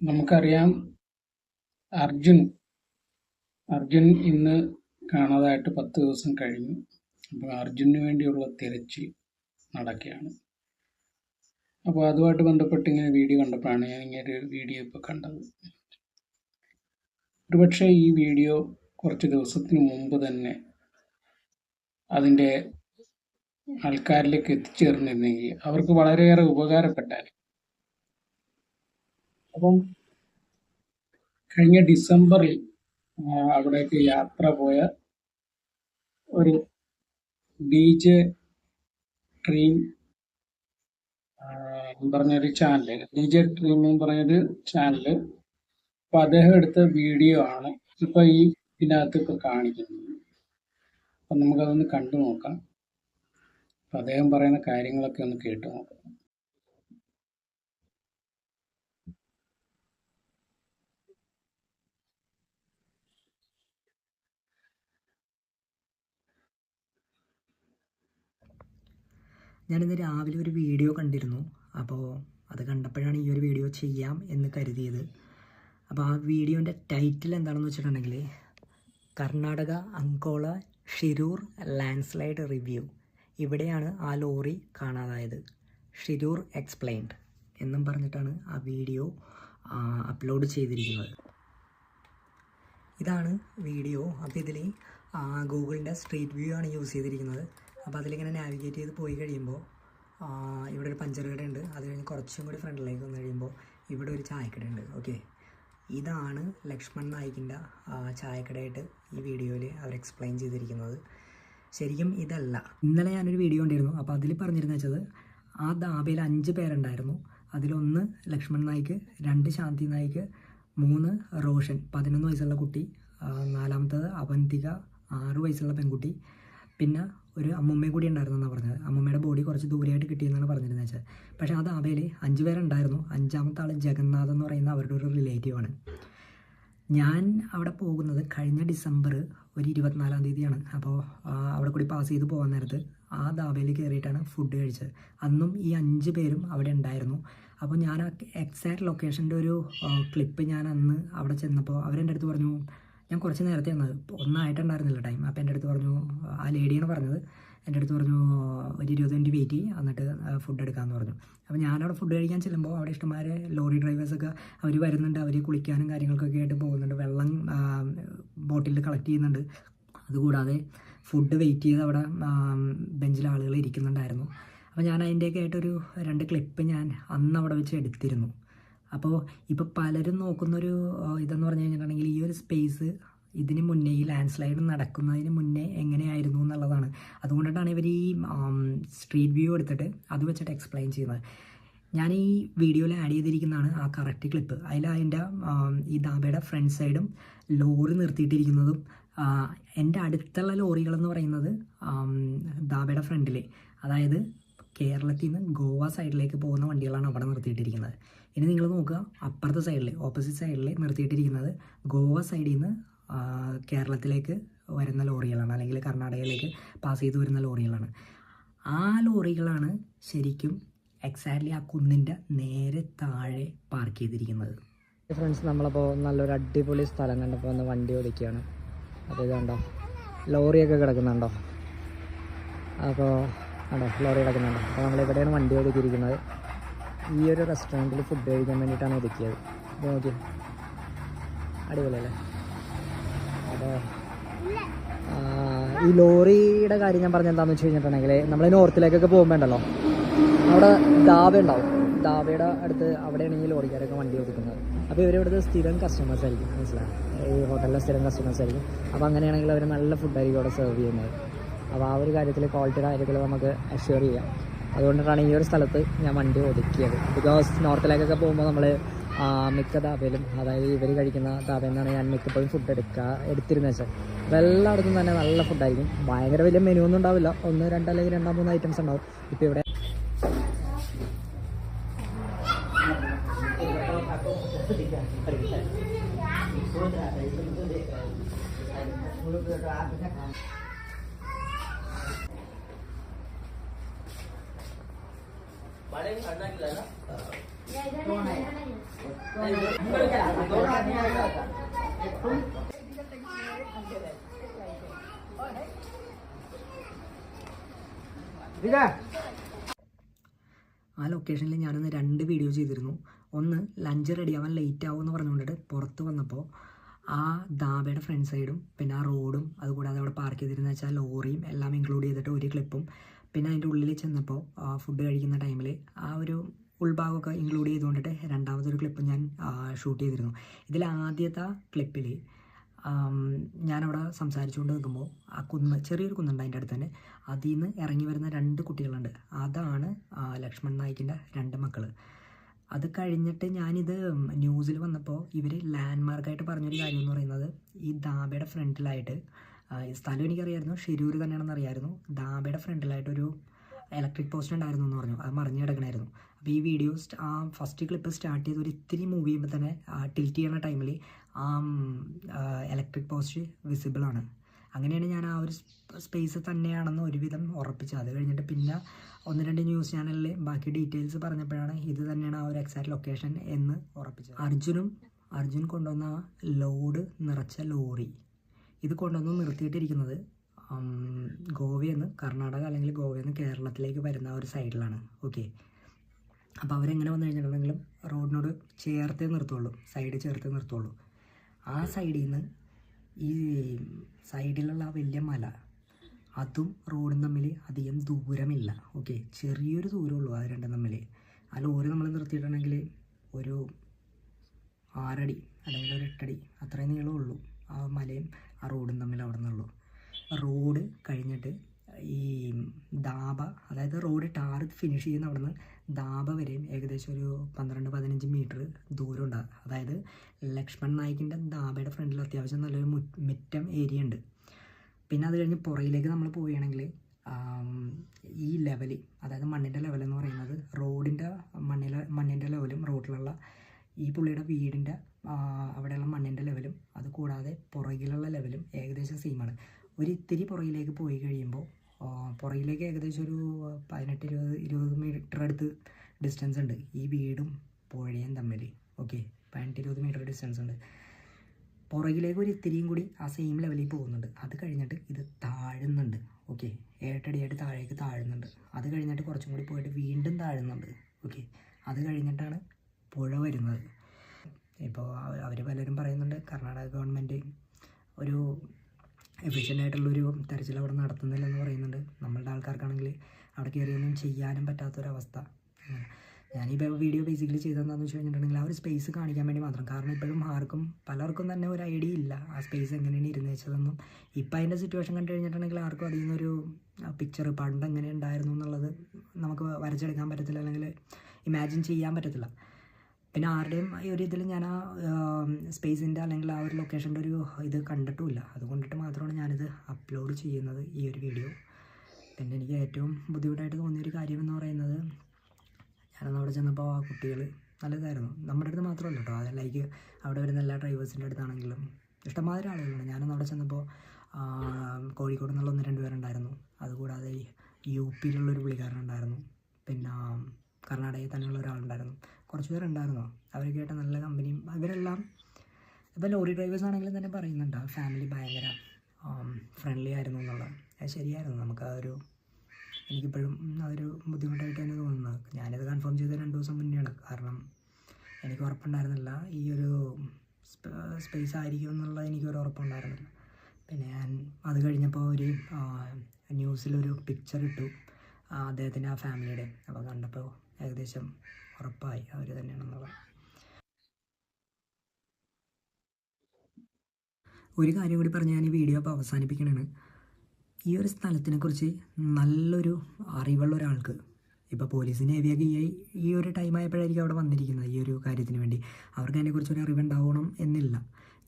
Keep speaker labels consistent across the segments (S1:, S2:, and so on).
S1: നമുക്കറിയാം അർജുൻ അർജുൻ ഇന്ന് കാണാതായിട്ട് പത്ത് ദിവസം കഴിഞ്ഞു. അപ്പോൾ അർജുനു വേണ്ടിയുള്ള തിരച്ചിൽ നടക്കുകയാണ്. അപ്പോൾ അതുമായിട്ട് ബന്ധപ്പെട്ട് ഇങ്ങനെ വീഡിയോ കണ്ടപ്പോഴാണ് ഞാൻ ഇങ്ങനെ ഒരു വീഡിയോ ഇപ്പോൾ കണ്ടത്. ഒരുപക്ഷെ ഈ വീഡിയോ കുറച്ച് ദിവസത്തിന് മുമ്പ് തന്നെ അതിന്റെ ആൾക്കാരിലേക്ക് എത്തിച്ചേർന്നിരുന്നെങ്കിൽ അവർക്ക് വളരെയേറെ ഉപകാരപ്പെട്ടാൽ അപ്പം കഴിഞ്ഞ ഡിസംബറിൽ അവിടേക്ക് യാത്ര പോയ ഒരു ഡി ജെ എന്ന് പറഞ്ഞൊരു ചാനൽ ഡി ജെ ഡ്രീം എന്ന് പറഞ്ഞൊരു ചാനൽ. അപ്പൊ അദ്ദേഹം എടുത്ത വീഡിയോ ആണ് ഇപ്പൊ ഈ ഇതിനകത്ത് ഇപ്പൊ കാണിക്കുന്നത്. അപ്പൊ നമുക്കതൊന്ന് കണ്ടു നോക്കാം. അദ്ദേഹം പറയുന്ന കാര്യങ്ങളൊക്കെ ഒന്ന് കേട്ടു നോക്കാം.
S2: ഞാനിന്ന് രാവിലെ ഒരു വീഡിയോ കണ്ടിരുന്നു. അപ്പോൾ അത് കണ്ടപ്പോഴാണ് ഈ ഒരു വീഡിയോ ചെയ്യാം എന്ന് കരുതിയത്. അപ്പോൾ ആ വീഡിയോന്റെ ടൈറ്റിൽ എന്താണെന്ന് വെച്ചിട്ടുണ്ടെങ്കിൽ കർണാടക അങ്കോള ഷിരൂർ ലാൻഡ്സ്ലൈഡ് റിവ്യൂ. ഇവിടെയാണ് ആ ലോറി കാണാതായത്. ഷിരൂർ എക്സ്പ്ലെയിൻഡ് എന്നും പറഞ്ഞിട്ടാണ് ആ വീഡിയോ അപ്ലോഡ് ചെയ്തിരിക്കുന്നത്. ഇതാണ് വീഡിയോ. അപ്പോൾ ഇതിൽ ഗൂഗിളിന്റെ സ്ട്രീറ്റ് വ്യൂ ആണ് യൂസ് ചെയ്തിരിക്കുന്നത്. അപ്പോൾ അതിലിങ്ങനെ നാവിഗേറ്റ് ചെയ്ത് പോയി കഴിയുമ്പോൾ ഇവിടെ ഒരു പഞ്ചർ കട ഉണ്ട്. അത് കഴിഞ്ഞ് കുറച്ചും കൂടി ഫ്രണ്ടിലേക്ക് വന്നു കഴിയുമ്പോൾ ഇവിടെ ഒരു ചായക്കട ഉണ്ട്. ഓക്കെ ഇതാണ് ലക്ഷ്മൺ നായിക്കിന്റെ ചായക്കടയായിട്ട് ഈ വീഡിയോയിൽ അവർ എക്സ്പ്ലെയിൻ ചെയ്തിരിക്കുന്നത്. ശരിക്കും ഇതല്ല. ഇന്നലെ ഞാനൊരു വീഡിയോ ഉണ്ടായിരുന്നു അപ്പോൾ അതിൽ പറഞ്ഞിരുന്ന വെച്ചത് ആ ദാബയിൽ അഞ്ച് പേരുണ്ടായിരുന്നു. അതിലൊന്ന് ലക്ഷ്മൺ നായിക്ക് രണ്ട് ശാന്തി നായിക്ക് മൂന്ന് റോഷൻ പതിനൊന്ന് വയസ്സുള്ള കുട്ടി നാലാമത്തത് അവന്തിക ആറ് വയസ്സുള്ള പെൺകുട്ടി. പിന്നെ ഒരു അമ്മൂമ്മയും കൂടി ഉണ്ടായിരുന്നെന്നാണ് പറഞ്ഞത്. അമ്മുമ്മയുടെ ബോഡി കുറച്ച് ദൂരെയായിട്ട് കിട്ടിയെന്നാണ് പറഞ്ഞിരുന്നത് വെച്ചാൽ. പക്ഷേ അത് അവയിൽ അഞ്ച് പേരുണ്ടായിരുന്നു. അഞ്ചാമത്തെ ആൾ ജഗന്നാഥ് എന്ന് പറയുന്ന അവരുടെ ഒരു റിലേറ്റീവാണ് ഞാൻ അവിടെ പോകുന്നത് കഴിഞ്ഞ ഡിസംബർ ഒരു ഇരുപത്തിനാലാം തീയതിയാണ്. അപ്പോൾ അവിടെ കൂടി പാസ് ചെയ്ത് പോകാൻ നേരത്ത് ആ ധാബയിൽ കയറിയിട്ടാണ് ഫുഡ് കഴിച്ചത്. അന്നും ഈ അഞ്ച് പേരും അവിടെ ഉണ്ടായിരുന്നു. അപ്പോൾ ഞാൻ ആ എക്സാക്ട് ലൊക്കേഷന്റെ ഒരു ക്ലിപ്പ് ഞാൻ അന്ന് അവിടെ ചെന്നപ്പോൾ അവരെന്റെ അടുത്ത് പറഞ്ഞു ഞാൻ കുറച്ച് നേരത്തെ വന്നത്. ഒന്നായിട്ടുണ്ടായിരുന്നില്ല ടൈം അപ്പോൾ എന്റെ അടുത്ത് പറഞ്ഞു ആ ലേഡിയാണ് പറഞ്ഞത് എന്റെ അടുത്ത് പറഞ്ഞു ഒരു ഇരുപത് മിനിറ്റ് വെയിറ്റ് ചെയ്യും എന്നിട്ട് ഫുഡ് എടുക്കാമെന്ന് പറഞ്ഞു. അപ്പോൾ ഞാനവിടെ ഫുഡ് കഴിക്കാൻ ചെല്ലുമ്പോൾ അവിടെ ഇഷ്ടംമാരെ ലോറി ഡ്രൈവേഴ്സൊക്കെ അവർ വരുന്നുണ്ട്. അവർ കുളിക്കാനും കാര്യങ്ങൾക്കൊക്കെ ആയിട്ട് പോകുന്നുണ്ട്. വെള്ളം ബോട്ടിൽ കളക്ട് ചെയ്യുന്നുണ്ട്. അതുകൂടാതെ ഫുഡ് വെയിറ്റ് ചെയ്ത് അവിടെ ബെഞ്ചിൽ ആളുകൾ ഇരിക്കുന്നുണ്ടായിരുന്നു. അപ്പോൾ ഞാൻ അതിന്റെയൊക്കെ ആയിട്ടൊരു രണ്ട് ക്ലിപ്പ് ഞാൻ അന്ന് അവിടെ വെച്ച് എടുത്തിരുന്നു. അപ്പോൾ ഇപ്പോൾ പലരും നോക്കുന്നൊരു ഇതെന്ന് പറഞ്ഞു കഴിഞ്ഞിട്ടുണ്ടെങ്കിൽ ഈ ഒരു സ്പേസ് ഇതിന് മുന്നേ ഈ ലാൻഡ് സ്ലൈഡ് നടക്കുന്നതിന് മുന്നേ എങ്ങനെയായിരുന്നു എന്നുള്ളതാണ്. അതുകൊണ്ടിട്ടാണ് ഇവർ ഈ സ്ട്രീറ്റ് വ്യൂ എടുത്തിട്ട് അത് വെച്ചിട്ട് എക്സ്പ്ലെയിൻ ചെയ്യുന്നത്. ഞാൻ ഈ വീഡിയോയിൽ ആഡ് ചെയ്തിരിക്കുന്നതാണ് ആ കറക്റ്റ് ക്ലിപ്പ് അതിൽ അതിന്റെ ഈ ദാബയുടെ ഫ്രണ്ട് സൈഡും ലോറി നിർത്തിയിട്ടിരിക്കുന്നതും എന്റെ അടുത്തുള്ള ലോറികളെന്ന് പറയുന്നത് ദാബയുടെ ഫ്രണ്ടിൽ അതായത് കേരളത്തിൽ നിന്ന് ഗോവ സൈഡിലേക്ക് പോകുന്ന വണ്ടികളാണ് അവിടെ നിർത്തിയിട്ടിരിക്കുന്നത്. ഇനി നിങ്ങൾ നോക്കുക അപ്പുറത്തെ സൈഡിൽ ഓപ്പോസിറ്റ് സൈഡിൽ നിർത്തിയിട്ടിരിക്കുന്നത് ഗോവ സൈഡിൽ നിന്ന് കേരളത്തിലേക്ക് വരുന്ന ലോറികളാണ്. അല്ലെങ്കിൽ കർണാടകയിലേക്ക് പാസ് ചെയ്ത് വരുന്ന ലോറികളാണ്. ആ ലോറികളാണ് ശരിക്കും എക്സാക്ട്ലി ആ കുന്നിന്റെ നേരെ താഴെ പാർക്ക് ചെയ്തിരിക്കുന്നത്. ഫ്രണ്ട്സ് നമ്മളപ്പോൾ നല്ലൊരു അടിപൊളി സ്ഥലം കണ്ടപ്പോൾ ഒന്ന് വണ്ടി ഓടിക്കുകയാണ്. അപ്പോൾ ഇത് കണ്ടോ? ലോറിയൊക്കെ കിടക്കുന്നുണ്ടോ? അപ്പോൾ കണ്ടോ? ലോറി കിടക്കുന്നുണ്ടോ? അപ്പോൾ നമ്മളിവിടെയാണ് വണ്ടി ഒതുക്കിയിരിക്കുന്നത് ഈ ഒരു റെസ്റ്റോറന്റിൽ ഫുഡ് കഴിക്കാൻ വേണ്ടിയിട്ടാണ് ഒതുക്കിയത്. നോക്കി അടിപൊളിയല്ലേ? അതെ. ഈ ലോറിയുടെ കാര്യം ഞാൻ പറഞ്ഞ എന്താണെന്ന് വെച്ച് കഴിഞ്ഞിട്ടുണ്ടെങ്കിൽ നമ്മൾ നോർത്തിലേക്കൊക്കെ പോകുമ്പോൾ ഉണ്ടല്ലോ അവിടെ ദാബ ഉണ്ടാവും. ദാബയുടെ അടുത്ത് അവിടെയാണ് ഈ ലോറിക്കാരൊക്കെ വണ്ടി ഒതുക്കുന്നത്. അപ്പോൾ ഇവരിവിടുത്തെ സ്ഥിരം കസ്റ്റമേഴ്സ് ആയിരിക്കും മനസ്സിലായി? ഈ ഹോട്ടലിലെ സ്ഥിരം കസ്റ്റമേഴ്സ് ആയിരിക്കും. അപ്പോൾ അങ്ങനെയാണെങ്കിൽ അവർ നല്ല ഫുഡായിരിക്കും അവിടെ സെർവ് ചെയ്യുന്നത്. അപ്പോൾ ആ ഒരു കാര്യത്തിൽ ക്വാളിറ്റിയുടെ കാര്യത്തിൽ നമുക്ക് അഷ്യൂർ ചെയ്യാം. അതുകൊണ്ടാണ് ഈ ഒരു സ്ഥലത്ത് ഞാൻ വണ്ടി ഒതുക്കിയത്. ബിക്കോസ് നോർത്തിലേക്കൊക്കെ പോകുമ്പോൾ നമ്മൾ മിക്ക ധാബയിലും അതായത് ഇവർ കഴിക്കുന്ന ധാബയിൽ നിന്നാണ് ഞാൻ മിക്കപ്പോഴും ഫുഡ് എടുക്കുക എടുത്തിരുന്ന വെച്ചാൽ അപ്പോൾ എല്ലായിടത്തും തന്നെ നല്ല ഫുഡായിരിക്കും ഭയങ്കര വലിയ മെനു ഒന്നും ഉണ്ടാവില്ല. ഒന്ന് രണ്ട് അല്ലെങ്കിൽ രണ്ടോ മൂന്ന് ഐറ്റംസ് ഉണ്ടാവും. ഇപ്പോൾ ഇവിടെ
S3: Thank.
S2: ആ ലൊക്കേഷനിൽ ഞാനൊന്ന് രണ്ട് വീഡിയോ ചെയ്തിരുന്നു. ഒന്ന് ലഞ്ച് റെഡിയാവാൻ ലേറ്റ് ആവും എന്ന് പറഞ്ഞുകൊണ്ടിട്ട് പുറത്ത് വന്നപ്പോൾ ആ ദാബയുടെ ഫ്രണ്ട് സൈഡും പിന്നെ ആ റോഡും അതുകൂടാതെ അവിടെ പാർക്ക് ചെയ്തിരുന്ന വെച്ചാൽ ലോറിയും എല്ലാം ഇൻക്ലൂഡ് ചെയ്തിട്ട് ഒരു ക്ലിപ്പും പിന്നെ അതിന്റെ ഉള്ളിൽ ചെന്നപ്പോൾ ഫുഡ് കഴിക്കുന്ന ടൈമിൽ ആ ഒരു ഉൾഭാഗമൊക്കെ ഇൻക്ലൂഡ് ചെയ്തുകൊണ്ടിട്ട് രണ്ടാമതൊരു ക്ലിപ്പ് ഞാൻ ഷൂട്ട് ചെയ്തിരുന്നു. ഇതിൽ ആദ്യത്തെ ക്ലിപ്പിൽ ഞാനവിടെ സംസാരിച്ചുകൊണ്ട് നിൽക്കുമ്പോൾ ആ കുന്ന് ചെറിയൊരു കുന്നുണ്ട് അതിന്റെ അടുത്ത് തന്നെ. അതിൽ നിന്ന് ഇറങ്ങി വരുന്ന രണ്ട് കുട്ടികളുണ്ട്. അതാണ് ലക്ഷ്മൺ നായിക്കിന്റെ രണ്ട് മക്കൾ അത് കഴിഞ്ഞിട്ട് ഞാനിത് ന്യൂസിൽ വന്നപ്പോൾ ഇവർ ലാൻഡ് മാർക്കായിട്ട് പറഞ്ഞൊരു കാര്യം എന്ന് പറയുന്നത് ഈ ദാബയുടെ ഫ്രണ്ടിലായിട്ട് സ്ഥലം എനിക്കറിയായിരുന്നു. ഷിരൂർ തന്നെയാണെന്ന് അറിയായിരുന്നു. ദാബയുടെ ഫ്രണ്ടിലായിട്ടൊരു ഇലക്ട്രിക് പോസ്റ്റ് ഉണ്ടായിരുന്നു എന്ന് പറഞ്ഞു. അത് മറിഞ്ഞു കിടക്കണമായിരുന്നു അപ്പോൾ ഈ വീഡിയോ ആ ഫസ്റ്റ് ക്ലിപ്പ് സ്റ്റാർട്ട് ചെയ്ത് ഒരു ഇത്തിരി മൂവ് ചെയ്യുമ്പോൾ തന്നെ ടിൽറ്റ് ചെയ്യുന്ന ടൈമിൽ ആ ഇലക്ട്രിക് പോസ്റ്റ് വിസിബിൾ ആണ്. അങ്ങനെയാണ് ഞാൻ ആ ഒരു സ്പേസ് തന്നെയാണെന്ന് ഒരുവിധം ഉറപ്പിച്ചത്. അത് കഴിഞ്ഞിട്ട് പിന്നെ ഒന്ന് രണ്ട് ന്യൂസ് ചാനലിൽ ബാക്കി ഡീറ്റെയിൽസ് പറഞ്ഞപ്പോഴാണ് ഇത് തന്നെയാണ് ആ ഒരു എക്സാക്ട് ലൊക്കേഷൻ എന്ന് ഉറപ്പിച്ചത്. അർജുനും അർജുൻ കൊണ്ടുവന്ന ലോഡ് നിറച്ച ലോറി. ഇത് കൊണ്ടുവന്ന് നിർത്തിയിട്ടിരിക്കുന്നത് ഗോവയെന്ന് കർണാടക അല്ലെങ്കിൽ ഗോവയിൽ നിന്ന് കേരളത്തിലേക്ക് വരുന്ന ഒരു സൈഡിലാണ്. ഓക്കെ അപ്പോൾ അവരെങ്ങനെ വന്നു കഴിഞ്ഞിട്ടുണ്ടെങ്കിലും റോഡിനോട് ചേർത്തേ നിർത്തുള്ളൂ സൈഡ് ചേർത്തേ നിർത്തുള്ളൂ. ആ സൈഡിൽ നിന്ന് ഈ സൈഡിലുള്ള ആ വലിയ മല അതും റോഡും തമ്മിൽ അധികം ദൂരമില്ല. ഓക്കെ ചെറിയൊരു ദൂരമുള്ളൂ അത് രണ്ടും തമ്മിൽ. ആ ലോറി നമ്മൾ നിർത്തിയിട്ടുണ്ടെങ്കിൽ ഒരു ആറടി അല്ലെങ്കിൽ ഒരു എട്ടടി അത്രയും നീളമുള്ളൂ ആ മലയും ആ റോഡും തമ്മിൽ അവിടെ നിന്നുള്ളൂ. റോഡ് കഴിഞ്ഞിട്ട് ഈ ദാബ അതായത് റോഡ് ടാർ ഫിനിഷ് ചെയ്യുന്ന അവിടെ നിന്ന് ദാബ വരെയും ഏകദേശം ഒരു പന്ത്രണ്ട് പതിനഞ്ച് മീറ്റർ ദൂരം ഉണ്ടാകും അതായത് ലക്ഷ്മൺ നായിക്കിന്റെ ദാബയുടെ ഫ്രണ്ടിൽ അത്യാവശ്യം നല്ലൊരു മുറ്റം ഏരിയ ഉണ്ട്. പിന്നെ അത് കഴിഞ്ഞ് പുറയിലേക്ക് നമ്മൾ പോവുകയാണെങ്കിൽ ഈ ലെവൽ അതായത് മണ്ണിന്റെ ലെവൽ എന്ന് പറയുന്നത് റോഡിന്റെ മണ്ണിലെ മണ്ണിന്റെ ലെവലും റോഡിലുള്ള ഈ പുള്ളിയുടെ വീടിന്റെ അവിടെയുള്ള മണ്ണിന്റെ ലെവലും അത് കൂടാതെ പുറകിലുള്ള ലെവലും ഏകദേശം സെയിമാണ് ഒരു ഇത്തിരി പുറകിലേക്ക് പോയി കഴിയുമ്പോൾ പുറകിലേക്ക് ഏകദേശം ഒരു പതിനെട്ട് ഇരുപത് ഇരുപത് മീറ്റർ അടുത്ത് ഡിസ്റ്റൻസ് ഉണ്ട്. ഈ വീടും പുഴയും തമ്മിൽ ഓക്കെ പതിനെട്ട് ഇരുപത് മീറ്റർ ഡിസ്റ്റൻസ് ഉണ്ട്. പുറകിലേക്ക് ഒരു ഇത്തിരിയും കൂടി ആ സെയിം ലെവലിൽ പോകുന്നുണ്ട്. അത് കഴിഞ്ഞിട്ട് ഇത് താഴുന്നുണ്ട് ഓക്കെ ഏട്ടടിയായിട്ട് താഴേക്ക് താഴുന്നുണ്ട്. അത് കഴിഞ്ഞിട്ട് കുറച്ചും കൂടി പോയിട്ട് വീണ്ടും താഴുന്നുണ്ട് ഓക്കെ അത് കഴിഞ്ഞിട്ടാണ് പുഴ വരുന്നത്. ഇപ്പോൾ അവർ പലരും പറയുന്നുണ്ട് കർണാടക ഗവൺമെന്റ് ഒരു എഫിഷ്യന്റ് ആയിട്ടുള്ളൊരു തെരച്ചിൽ അവിടെ നടത്തുന്നില്ലെന്ന് പറയുന്നുണ്ട്. നമ്മളുടെ ആൾക്കാർക്കാണെങ്കിൽ അവിടെ കയറിയൊന്നും ചെയ്യാനും പറ്റാത്തൊരവസ്ഥ. ഞാൻ ഞാനീ വീഡിയോ ബേസിക്കലി ചെയ്തതെന്താണെന്ന് വെച്ച് കഴിഞ്ഞിട്ടുണ്ടെങ്കിൽ ആ ഒരു സ്പേസ് കാണിക്കാൻ വേണ്ടി മാത്രം. കാരണം ഇപ്പോഴും ആർക്കും പലർക്കും തന്നെ ഒരു ഐഡിയ ഇല്ല ആ സ്പേസ് എങ്ങനെയാണ് ഇരുന്ന് വെച്ചതെന്നും. ഇപ്പം അതിന്റെ സിറ്റുവേഷൻ കണ്ടു കഴിഞ്ഞിട്ടുണ്ടെങ്കിൽ ആർക്കും അതിൽ നിന്നൊരു പിക്ചർ പണ്ട് എങ്ങനെ ഉണ്ടായിരുന്നു എന്നുള്ളത് നമുക്ക് വരച്ചെടുക്കാൻ പറ്റത്തില്ല അല്ലെങ്കിൽ ഇമാജിൻ ചെയ്യാൻ പറ്റത്തില്ല. പിന്നെ ആരുടെയും ഈ ഒരു ഇതിൽ ഞാൻ ആ സ്പേസിന്റെ അല്ലെങ്കിൽ ആ ഒരു ലൊക്കേഷന്റെ ഒരു ഇത് കണ്ടിട്ടുമില്ല. അതുകൊണ്ടിട്ട് മാത്രമാണ് ഞാനിത് അപ്ലോഡ് ചെയ്യുന്നത് ഈ ഒരു വീഡിയോ പിന്നെ എനിക്ക് ഏറ്റവും ബുദ്ധിമുട്ടായിട്ട് തോന്നിയൊരു കാര്യം എന്ന് പറയുന്നത് ഞാനന്ന് അവിടെ ചെന്നപ്പോൾ ആ കുട്ടികൾ നല്ലതായിരുന്നു. നമ്മുടെ അടുത്ത് മാത്രമല്ല കേട്ടോ. ലൈക്ക് അവിടെ വരുന്ന എല്ലാ ഡ്രൈവേഴ്സിന്റെ അടുത്താണെങ്കിലും ഇഷ്ടംമാതിരി ആളുകളാണ് ഞാനന്ന് അവിടെ ചെന്നപ്പോൾ കോഴിക്കോട് നിന്നുള്ള ഒന്ന് രണ്ട് പേരുണ്ടായിരുന്നു. അതുകൂടാതെ യു പിയിലുള്ളൊരു പുള്ളിക്കാരനുണ്ടായിരുന്നു പിന്നെ കർണാടകയിൽ തന്നെയുള്ള ഒരാളുണ്ടായിരുന്നു. കുറച്ച് പേരുണ്ടായിരുന്നു അവരൊക്കെ നല്ല കമ്പനിയും അവരെല്ലാം ഇപ്പോൾ ലോറി ഡ്രൈവേഴ്സ് ആണെങ്കിലും തന്നെ പറയുന്നുണ്ട്. ഫാമിലി ഭയങ്കര ഫ്രണ്ട്ലി ആയിരുന്നു എന്നുള്ളത്. അത് ശരിയായിരുന്നു. നമുക്ക് ആ ഒരു എനിക്കിപ്പോഴും അതൊരു ബുദ്ധിമുട്ടായിട്ട് തന്നെ തോന്നുന്നത് ഞാനിത് കൺഫേം ചെയ്ത രണ്ട് ദിവസം മുന്നെയാണ്. കാരണം എനിക്ക് ഉറപ്പുണ്ടായിരുന്നില്ല. ഈ ഒരു സ്പേസ് ആയിരിക്കും എന്നുള്ളത് എനിക്കൊരു ഉറപ്പുണ്ടായിരുന്നില്ല. പിന്നെ ഞാൻ അത് കഴിഞ്ഞപ്പോൾ ഒരു ന്യൂസിലൊരു പിക്ചർ ഇട്ടു. അദ്ദേഹത്തിന്റെ ആ ഫാമിലിയുടെ അപ്പോൾ കണ്ടപ്പോൾ ഏകദേശം ഉറപ്പായി. അവർ തന്നെയാണെന്നുള്ളത് ഒരു കാര്യം കൂടി പറഞ്ഞ് ഞാൻ ഈ വീഡിയോ അപ്പോൾ അവസാനിപ്പിക്കണമാണ് ഈ ഒരു സ്ഥലത്തിനെ കുറിച്ച് നല്ലൊരു അറിവുള്ള ഒരാൾക്ക് ഇപ്പോൾ പോലീസ് നേവിയൊക്കെ ഈ ഈ ഒരു ടൈം ആയപ്പോഴായിരിക്കും അവിടെ വന്നിരിക്കുന്നത് ഈ ഒരു കാര്യത്തിന് വേണ്ടി. അവർക്ക് അതിനെക്കുറിച്ച് ഒരു അറിവുണ്ടാവണം എന്നില്ല.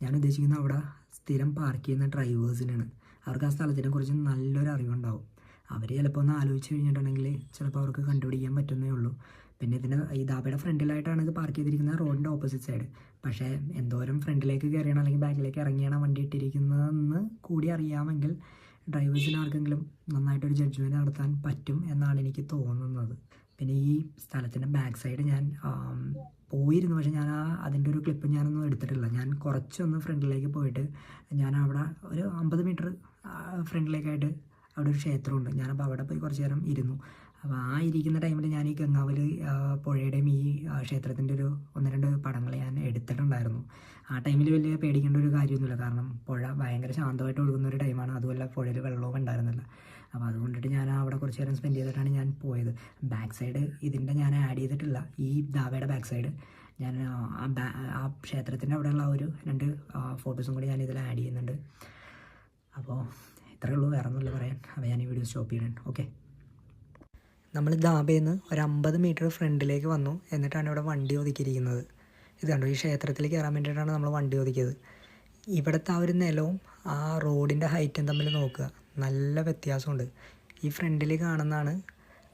S2: ഞാൻ ഉദ്ദേശിക്കുന്നത് അവിടെ സ്ഥിരം പാർക്ക് ചെയ്യുന്ന ഡ്രൈവേഴ്സിനാണ് അവർക്ക് ആ സ്ഥലത്തിനെ കുറിച്ച് നല്ലൊരു അറിവുണ്ടാവും. അവർ ചിലപ്പോൾ ഒന്ന് ആലോചിച്ച് കഴിഞ്ഞിട്ടുണ്ടെങ്കിൽ ചിലപ്പോൾ അവർക്ക് കണ്ടുപിടിക്കാൻ പറ്റുന്നേ ഉള്ളൂ. പിന്നെ ഇതിന് ഈ ധാബയുടെ ഫ്രണ്ടിലായിട്ടാണ് ഇത് പാർക്ക് ചെയ്തിരിക്കുന്നത് റോഡിന്റെ ഓപ്പോസിറ്റ് സൈഡ് പക്ഷേ എന്തോരം ഫ്രണ്ടിലേക്ക് കയറിയാണ് അല്ലെങ്കിൽ ബാക്കിലേക്ക് ഇറങ്ങിയാണ് വണ്ടി ഇട്ടിരിക്കുന്നതെന്ന് കൂടി അറിയാമെങ്കിൽ ഡ്രൈവേഴ്സിന് ആർക്കെങ്കിലും നന്നായിട്ടൊരു ജഡ്ജ്മെന്റ് നടത്താൻ പറ്റും എന്നാണ് എനിക്ക് തോന്നുന്നത്. പിന്നെ ഈ സ്ഥലത്തിന്റെ ബാക്ക് സൈഡ് ഞാൻ പോയിരുന്നു. പക്ഷേ ഞാൻ ആ അതിന്റെ ഒരു ക്ലിപ്പ് ഞാനൊന്നും എടുത്തിട്ടില്ല. ഞാൻ കുറച്ചൊന്ന് ഫ്രണ്ടിലേക്ക് പോയിട്ട് ഞാൻ അവിടെ ഒരു അമ്പത് മീറ്റർ ഫ്രണ്ടിലേക്കായിട്ട് അവിടെ ഒരു ക്ഷേത്രമുണ്ട്. ഞാനപ്പോൾ അവിടെ പോയി കുറച്ച് നേരം ഇരുന്നു. അപ്പോൾ ആ ഇരിക്കുന്ന ടൈമിൽ ഞാൻ ഈ ഗംഗാവലി ആ, പുഴയുടെയും ഈ ക്ഷേത്രത്തിന്റെ ഒരു ഒന്ന് രണ്ട് പടങ്ങൾ ഞാൻ എടുത്തിട്ടുണ്ടായിരുന്നു. ആ ടൈമിൽ വലിയ പേടിക്കേണ്ട ഒരു കാര്യമൊന്നുമില്ല. കാരണം പുഴ ഭയങ്കര ശാന്തമായിട്ട് ഒഴുകുന്ന ഒരു ടൈമാണ് അതുമല്ല പുഴയിൽ വെള്ളവും ഉണ്ടായിരുന്നില്ല. അപ്പോൾ അതുകൊണ്ടിട്ട് ഞാൻ അവിടെ കുറച്ച് നേരം സ്പെൻഡ് ചെയ്തിട്ടാണ് ഞാൻ പോയത്. ബാക്ക് സൈഡ് ഇതിന്റെ ഞാൻ ആഡ് ചെയ്തിട്ടില്ല. ഈ ദാവയുടെ ബാക്ക് സൈഡ് ഞാൻ ആ, ആ ക്ഷേത്രത്തിന്റെ അവിടെയുള്ള ഒരു രണ്ട് ഫോട്ടോസും കൂടി ഞാൻ ഇതിൽ ആഡ് ചെയ്യുന്നുണ്ട്. അപ്പോൾ ഇത്രയേ ഉള്ളൂ. വേറെ ഒന്നുമില്ല പറയാൻ. അപ്പോൾ ഞാൻ ഈ വീഡിയോ സ്റ്റോപ്പ് ചെയ്യണം. ഓക്കെ നമ്മൾ ദാബയിൽ നിന്ന് ഒരു അമ്പത് മീറ്റർ ഫ്രണ്ടിലേക്ക് വന്നു. എന്നിട്ടാണ് ഇവിടെ വണ്ടി ഒതുക്കിയിരിക്കുന്നത്. ഇത് കണ്ടോ? ഈ ക്ഷേത്രത്തിൽ കയറാൻ വേണ്ടിയിട്ടാണ് നമ്മൾ വണ്ടി ഒതുക്കിയത്. ഇവിടുത്തെ ആ ഒരു നിലവും ആ റോഡിന്റെ ഹൈറ്റും തമ്മിൽ നോക്കുക. നല്ല വ്യത്യാസമുണ്ട്. ഈ ഫ്രണ്ടിൽ കാണുന്നതാണ്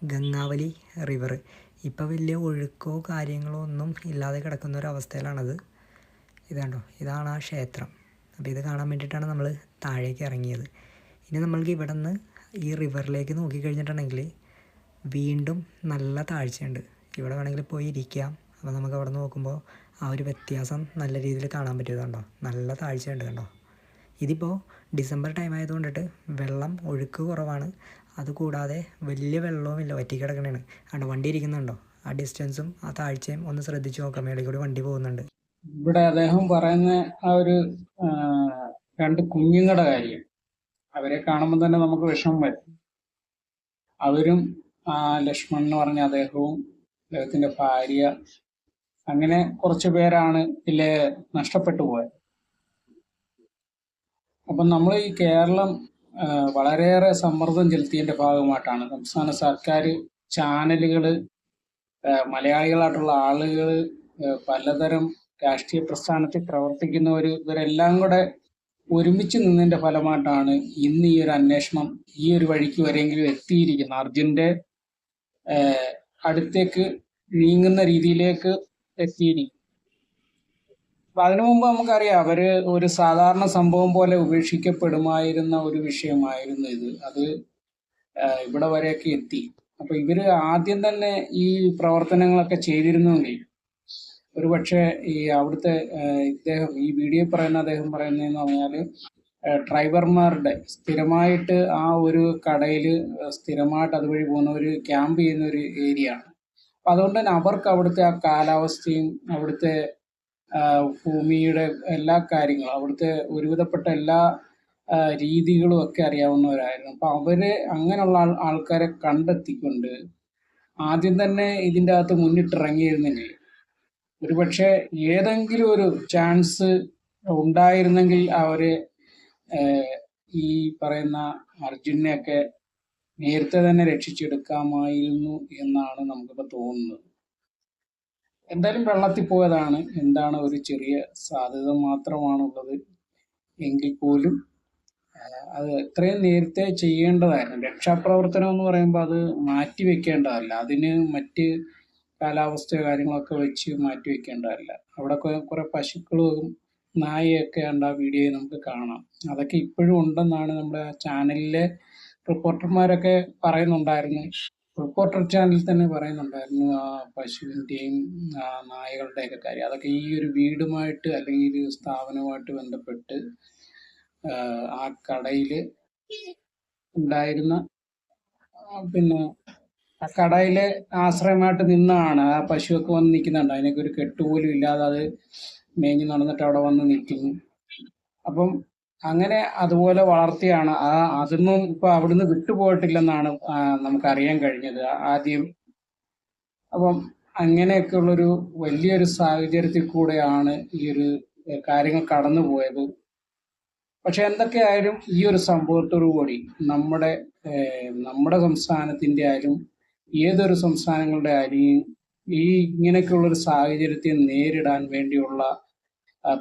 S2: ഗംഗാവലി റിവർ ഇപ്പോൾ വലിയ ഒഴുക്കോ കാര്യങ്ങളോ ഒന്നും ഇല്ലാതെ കിടക്കുന്ന ഒരു അവസ്ഥയിലാണത്. ഇത് കണ്ടോ? ഇതാണ് ആ ക്ഷേത്രം. അപ്പോൾ ഇത് കാണാൻ വേണ്ടിയിട്ടാണ് നമ്മൾ താഴേക്ക് ഇറങ്ങിയത്. ഇനി നമ്മൾക്ക് ഇവിടെ നിന്ന് ഈ റിവറിലേക്ക് നോക്കിക്കഴിഞ്ഞിട്ടുണ്ടെങ്കിൽ വീണ്ടും നല്ല താഴ്ചയുണ്ട്. ഇവിടെ വേണമെങ്കിൽ പോയി ഇരിക്കാം അപ്പോൾ നമുക്ക് അവിടെ നോക്കുമ്പോൾ ആ ഒരു വ്യത്യാസം നല്ല രീതിയിൽ കാണാൻ പറ്റിയത് കണ്ടോ? നല്ല താഴ്ചയുണ്ട് കണ്ടോ? ഇതിപ്പോൾ ഡിസംബർ ടൈം ആയതുകൊണ്ടിട്ട് വെള്ളം ഒഴുക്ക് കുറവാണ്. അതുകൂടാതെ വലിയ വെള്ളവുമില്ല വറ്റിക്കിടക്കണേണ് കണ്ടോ? വണ്ടി ഇരിക്കുന്നുണ്ടോ? ആ ഡിസ്റ്റൻസും ആ താഴ്ചയും ഒന്ന് ശ്രദ്ധിച്ചു നോക്കാം. മേളിൽ കൂടി വണ്ടി പോകുന്നുണ്ട്.
S1: ഇവിടെ അദ്ദേഹം പറയുന്ന ആ ഒരു രണ്ട് കുഞ്ഞുങ്ങളുടെ കാര്യം. അവരെ കാണുമ്പോൾ തന്നെ നമുക്ക് വിഷമം വരും. അവരും ലക്ഷ്മൺ എന്ന് പറഞ്ഞ അദ്ദേഹവും അദ്ദേഹത്തിന്റെ ഭാര്യ അങ്ങനെ കുറച്ചു പേരാണ് ഇതിൽ നഷ്ടപ്പെട്ടു പോയത്. അപ്പം നമ്മൾ ഈ കേരളം വളരെയേറെ സമ്മർദ്ദം ചെലുത്തിയതിന്റെ ഭാഗമായിട്ടാണ്. സംസ്ഥാന സർക്കാർ ചാനലുകൾ മലയാളികളായിട്ടുള്ള ആളുകൾ പലതരം രാഷ്ട്രീയ പ്രസ്ഥാനത്തിൽ പ്രവർത്തിക്കുന്നവർ ഇവരെല്ലാം കൂടെ ഒരുമിച്ച് നിന്നതിന്റെ ഫലമായിട്ടാണ് ഇന്ന് ഈ ഒരു അന്വേഷണം ഈ ഒരു വഴിക്ക് വരെയെങ്കിലും എത്തിയിരിക്കുന്നത്. അർജുന്റെ അടുത്തേക്ക് നീങ്ങുന്ന രീതിയിലേക്ക് എത്തിയിരിക്കും അപ്പൊ അതിനു മുമ്പ് നമുക്കറിയാം അവർ ഒരു സാധാരണ സംഭവം പോലെ ഉപേക്ഷിക്കപ്പെടുമായിരുന്ന ഒരു വിഷയമായിരുന്നു ഇത്. അത് ഇവിടെ വരെയൊക്കെ എത്തി. അപ്പൊ ഇവർ ആദ്യം തന്നെ ഈ പ്രവർത്തനങ്ങളൊക്കെ ചെയ്തിരുന്നുവെങ്കിൽ ഒരുപക്ഷെ ഈ അവിടുത്തെ ഇദ്ദേഹം ഈ വീഡിയോ പറയുന്ന അദ്ദേഹം പറയുന്നതെന്ന് പറഞ്ഞാൽ ഡ്രൈവർമാരുടെ സ്ഥിരമായിട്ട് ആ ഒരു കടയിൽ സ്ഥിരമായിട്ട് അതുവഴി പോകുന്ന ഒരു ക്യാമ്പ് ചെയ്യുന്ന ഒരു ഏരിയ ആണ് അപ്പൊ അതുകൊണ്ട് തന്നെ അവർക്ക് അവിടുത്തെ ആ കാലാവസ്ഥയും അവിടുത്തെ ഭൂമിയുടെ എല്ലാ കാര്യങ്ങളും അവിടുത്തെ ഒരുവിധപ്പെട്ട എല്ലാ രീതികളും ഒക്കെ അറിയാവുന്നവരായിരുന്നു. അപ്പൊ അവർ അങ്ങനെയുള്ള ആൾ ആൾക്കാരെ കണ്ടെത്തിക്കൊണ്ട് ആദ്യം തന്നെ ഇതിന്റെ അകത്ത് മുന്നിട്ടിറങ്ങിയിരുന്നെങ്കിൽ ഒരുപക്ഷെ ഏതെങ്കിലും ഒരു ചാൻസ് ഉണ്ടായിരുന്നെങ്കിൽ അവർ ഈ പറയുന്ന അർജുനെയൊക്കെ നേരത്തെ തന്നെ രക്ഷിച്ചെടുക്കാമായിരുന്നു എന്നാണ് നമുക്കിപ്പോൾ തോന്നുന്നത്. എന്തായാലും വെള്ളത്തിൽ പോയതാണ്. എന്താണ് ഒരു ചെറിയ സാധ്യത മാത്രമാണുള്ളത് എങ്കിൽ പോലും. അത് എത്രയും നേരത്തെ ചെയ്യേണ്ടതായിരുന്നു. രക്ഷാപ്രവർത്തനം എന്ന് പറയുമ്പോൾ അത് മാറ്റി വെക്കേണ്ടതല്ല. അതിന് മറ്റ് കാലാവസ്ഥയോ കാര്യങ്ങളൊക്കെ വെച്ച് മാറ്റി വെക്കേണ്ടതല്ല. അവിടെ കുറെ പശുക്കളും നായയൊക്കെ ഉണ്ട് ആ വീഡിയോയിൽ നമുക്ക് കാണാം. അതൊക്കെ ഇപ്പോഴും ഉണ്ടെന്നാണ് നമ്മുടെ ചാനലിലെ റിപ്പോർട്ടർമാരൊക്കെ പറയുന്നുണ്ടായിരുന്നു. റിപ്പോർട്ടർ ചാനലിൽ തന്നെ പറയുന്നുണ്ടായിരുന്നു ആ പശുവിന്റെയും ആ നായകളുടെയൊക്കെ കാര്യം. അതൊക്കെ ഈ ഒരു വീടുമായിട്ട് അല്ലെങ്കിൽ ഒരു സ്ഥാപനവുമായിട്ട് ബന്ധപ്പെട്ട് ആ കടയിൽ ഉണ്ടായിരുന്ന പിന്നെ ആ കടയിലെ ആശ്രയമായിട്ട് നിന്നാണ് ആ പശുവൊക്കെ വന്ന് നിൽക്കുന്നുണ്ട്. അതിനൊക്കെ ഒരു കെട്ടുപോലും ഇല്ലാതെ അത് മേഞ്ഞ് നടന്നിട്ട് അവിടെ വന്ന് നിൽക്കുന്നു. അപ്പം അങ്ങനെ അതുപോലെ വളർത്തിയാണ്. ആ അതൊന്നും ഇപ്പൊ അവിടുന്ന് വിട്ടുപോയിട്ടില്ലെന്നാണ് നമുക്കറിയാൻ കഴിഞ്ഞത്. ആദ്യം അപ്പം അങ്ങനെയൊക്കെയുള്ളൊരു വലിയൊരു സാഹചര്യത്തിൽ കൂടെയാണ് ഈ ഒരു കാര്യങ്ങൾ കടന്നു പോയത് പക്ഷെ എന്തൊക്കെയായാലും ഈ ഒരു സംഭവത്തോടു കൂടി നമ്മുടെ നമ്മുടെ സംസ്ഥാനത്തിന്റെ ആയാലും ഏതൊരു സംസ്ഥാനങ്ങളുടെ ആയാലും ഈ ഇങ്ങനെയൊക്കെയുള്ളൊരു സാഹചര്യത്തെ നേരിടാൻ വേണ്ടിയുള്ള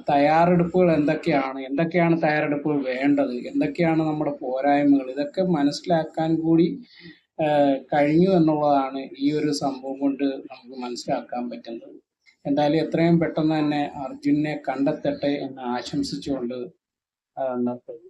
S1: തയ്യാറെടുപ്പുകൾ എന്തൊക്കെയാണ്? എന്തൊക്കെയാണ് തയ്യാറെടുപ്പുകൾ വേണ്ടത്? എന്തൊക്കെയാണ് നമ്മുടെ പോരായ്മകൾ? ഇതൊക്കെ മനസ്സിലാക്കാൻ കൂടി കഴിഞ്ഞു എന്നുള്ളതാണ് ഈ ഒരു സംഭവം കൊണ്ട് നമുക്ക് മനസ്സിലാക്കാൻ പറ്റുന്നത്. എന്തായാലും എത്രയും പെട്ടെന്ന് തന്നെ അർജുനെ കണ്ടെത്തട്ടെ എന്ന് ആശംസിച്ചുകൊണ്ട് നിർത്തുന്നു.